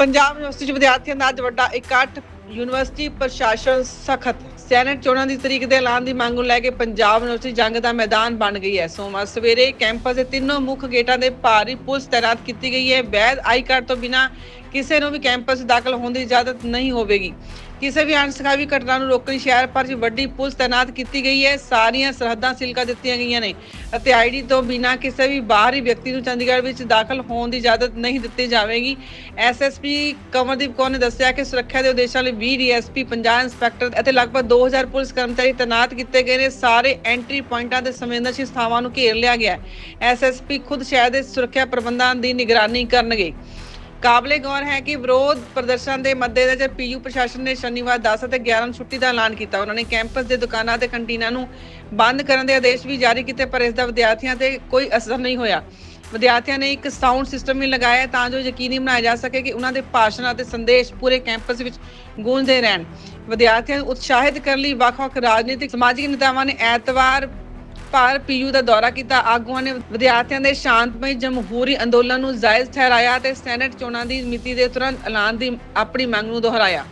Punjab university ਚ ਵਿਦਿਆਰਥੀਆਂ ਦਾ ਅੱਜ ਵੱਡਾ ਇਕੱਠ ਯੂਨੀਵਰਸਿਟੀ ਪ੍ਰਸ਼ਾਸਨ ਸਖਤ ਸੈਨੇਟ ਚੋਣਾਂ ਦੀ ਤਰੀਕ ਦੇ ਐਲਾਨ ਦੀ ਮੰਗ ਨੂੰ ਲੈ ਕੇ ਪੰਜਾਬ ਯੂਨੀਵਰਸਿਟੀ ਜੰਗ ਦਾ ਮੈਦਾਨ ਬਣ ਗਈ ਹੈ। ਸੋਮਵਾਰ ਸਵੇਰੇ ਕੈਂਪਸ ਦੇ ਤਿੰਨੋਂ ਮੁੱਖ ਗੇਟਾਂ ਦੇ ਭਾਰੀ ਪੁਲਿਸ ਤਾਇਨਾਤ ਕੀਤੀ ਗਈ ਹੈ। ਵੈਦ ਆਈ ਕਾਰਡ ਤੋਂ ਬਿਨਾਂ ਕਿਸੇ ਨੂੰ ਵੀ ਕੈਂਪਸ ਦਾਖਲ ਹੋਣ ਦੀ ਇਜਾਜ਼ਤ ਨਹੀਂ ਹੋਵੇਗੀ। ਕਿਸੇ ਵੀ ਅਣਸਖਾਵੀ ਘਟਨਾ ਨੂੰ ਰੋਕਣ ਸ਼ਹਿਰ ਭਰ 'ਚ ਵੱਡੀ ਪੁਲਿਸ ਤਾਇਨਾਤ ਕੀਤੀ ਗਈ ਹੈ। ਸਾਰੀਆਂ ਸਰਹੱਦਾਂ ਸੀਲ ਕਰ ਦਿੱਤੀਆਂ ਗਈਆਂ ਨੇ ਅਤੇ ਆਈਡੀ ਤੋਂ ਬਿਨਾਂ ਕਿਸੇ ਵੀ ਬਾਹਰੀ ਵਿਅਕਤੀ ਨੂੰ ਚੰਡੀਗੜ੍ਹ ਵਿੱਚ ਦਾਖਲ ਹੋਣ ਦੀ ਇਜਾਜ਼ਤ ਨਹੀਂ ਦਿੱਤੀ ਜਾਵੇਗੀ। ਐਸਐਸਪੀ ਕਮਰਦੀਪ ਕੌਰ ਨੇ ਦੱਸਿਆ ਕਿ ਸੁਰੱਖਿਆ ਦੇ ਉਦੇਸ਼ਾਂ ਲਈ 20 ਡੀਐਸਪੀ 50 ਇੰਸਪੈਕਟਰ ਅਤੇ ਲਗਭਗ 2000 ਪੁਲਿਸ ਕਰਮਚਾਰੀ ਤਾਇਨਾਤ ਕੀਤੇ ਗਏ ਨੇ। ਸਾਰੇ ਐਂਟਰੀ ਪੁਆਇੰਟਾਂ ਤੇ ਸੰਵੇਦਨਸ਼ੀਲ ਥਾਵਾਂ ਨੂੰ ਘੇਰ ਲਿਆ ਗਿਆ ਹੈ। ਐਸਐਸਪੀ ਖੁਦ ਸ਼ਹਿਰ ਦੇ ਸੁਰੱਖਿਆ ਪ੍ਰਬੰਧਾਂ ਦੀ ਨਿਗਰਾਨੀ ਕਰਨਗੇ। ਕਾਬਲੇ ਗੌਰ ਹੈ ਕਿ ਵਿਰੋਧ ਪ੍ਰਦਰਸ਼ਨ ਦੇ ਮੱਦੇਨਜ਼ਰ ਪੀਯੂ ਪ੍ਰਸ਼ਾਸਨ ਨੇ ਸ਼ਨੀਵਾਰ 10 ਅਤੇ 11 ਨੂੰ ਛੁੱਟੀ ਦਾ ਐਲਾਨ ਕੀਤਾ। ਉਹਨਾਂ ਨੇ ਕੈਂਪਸ ਦੇ ਦੁਕਾਨਾਂ ਤੇ ਕੰਟੀਨਾਂ ਨੂੰ ਬੰਦ ਕਰਨ ਦੇ ਆਦੇਸ਼ ਵੀ ਜਾਰੀ ਕੀਤੇ, ਪਰ ਇਸ ਦਾ ਵਿਦਿਆਰਥੀਆਂ ਤੇ ਕੋਈ ਅਸਰ ਨਹੀਂ ਹੋਇਆ। ਵਿਦਿਆਰਥੀਆਂ ਨੇ ਇੱਕ ਸਾਊਂਡ ਸਿਸਟਮ ਵੀ ਲਗਾਇਆ ਤਾਂ ਜੋ ਯਕੀਨੀ ਬਣਾਇਆ ਜਾ ਸਕੇ ਕਿ ਉਹਨਾਂ ਦੇ ਭਾਸ਼ਣ ਅਤੇ ਸੰਦੇਸ਼ ਪੂਰੇ ਕੈਂਪਸ ਵਿੱਚ ਗੂੰਜਦੇ ਰਹਿਣ। ਵਿਦਿਆਰਥੀਆਂ ਨੂੰ ਉਤਸ਼ਾਹਿਤ ਕਰਨ ਲਈ ਵੱਖ-ਵੱਖ ਰਾਜਨੀਤਿਕ, ਸਮਾਜਿਕ ਨੇਤਾਵਾਂ ਨੇ ਐਤਵਾਰ ਭਾਰ ਪੀਯੂ ਦਾ ਦੌਰਾ ਕੀਤਾ। ਆਗੂਆਂ ਨੇ ਵਿਦਿਆਰਥੀਆਂ ਦੇ ਸ਼ਾਂਤਮਈ ਜਮਹੂਰੀ ਅੰਦੋਲਨ ਨੂੰ ਜਾਇਜ਼ ਠਹਿਰਾਇਆ ਤੇ ਸੈਨੇਟ ਚੋਣਾਂ ਦੀ ਮਿਤੀ ਦੇ ਤੁਰੰਤ ਐਲਾਨ ਦੀ ਆਪਣੀ ਮੰਗ ਨੂੰ ਦੁਹਰਾਇਆ।